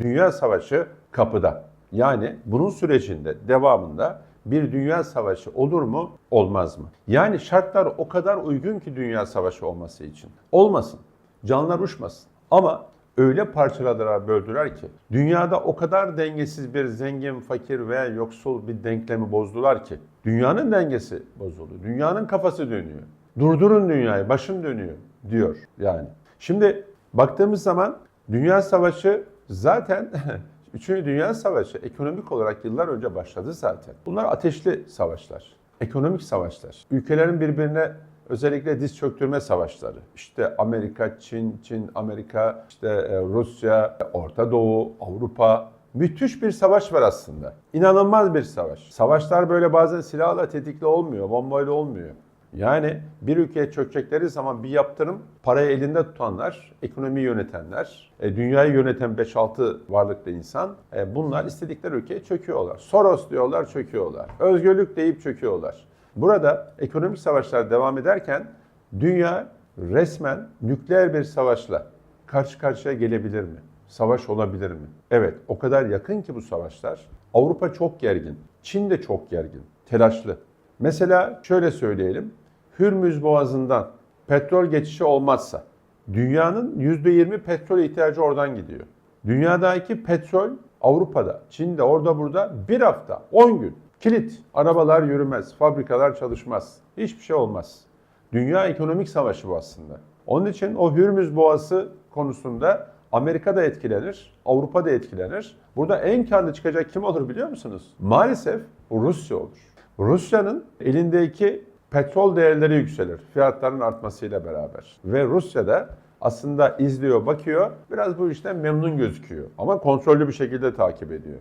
Dünya savaşı kapıda. Yani bunun sürecinde, devamında bir dünya savaşı olur mu, olmaz mı? Yani şartlar o kadar uygun ki dünya savaşı olması için. Olmasın. Canlar uçmasın. Ama öyle parçaladılar, böldüler ki dünyada o kadar dengesiz bir zengin, fakir veya yoksul bir denklemi bozdular ki dünyanın dengesi bozuldu. Dünyanın kafası dönüyor. Durdurun dünyayı, başım dönüyor diyor yani. Şimdi baktığımız zaman dünya savaşı zaten Üçüncü Dünya Savaşı ekonomik olarak yıllar önce başladı zaten. Bunlar ateşli savaşlar, ekonomik savaşlar. Ülkelerin birbirine özellikle diz çöktürme savaşları. İşte Amerika, Çin, Çin, Amerika, işte e, Rusya, Orta Doğu, Avrupa. Müthiş bir savaş var aslında. İnanılmaz bir savaş. Savaşlar böyle bazen silahla tetikli olmuyor, bombayla olmuyor. Yani bir ülkeye çökecekleri zaman bir yaptırım parayı elinde tutanlar, ekonomiyi yönetenler, e, dünyayı yöneten 5-6 varlıklı insan e, bunlar istedikleri ülkeye çöküyorlar. Soros diyorlar çöküyorlar. Özgürlük deyip çöküyorlar. Burada ekonomik savaşlar devam ederken dünya resmen nükleer bir savaşla karşı karşıya gelebilir mi? Savaş olabilir mi? Evet, o kadar yakın ki bu savaşlar. Avrupa çok gergin. Çin de çok gergin, telaşlı. Mesela şöyle söyleyelim. Hürmüz Boğazı'ndan petrol geçişi olmazsa dünyanın %20 petrol ihtiyacı oradan gidiyor. Dünyadaki petrol Avrupa'da, Çin'de, orada burada bir hafta, 10 gün kilit. Arabalar yürümez, fabrikalar çalışmaz. Hiçbir şey olmaz. Dünya ekonomik savaşı bu aslında. Onun için o Hürmüz Boğazı konusunda Amerika da etkilenir, Avrupa da etkilenir. Burada en karlı çıkacak kim olur biliyor musunuz? Maalesef Rusya olur. Rusya'nın elindeki petrol değerleri yükselir fiyatların artmasıyla beraber. Ve Rusya'da aslında izliyor, bakıyor, biraz bu işten memnun gözüküyor. Ama kontrollü bir şekilde takip ediyor.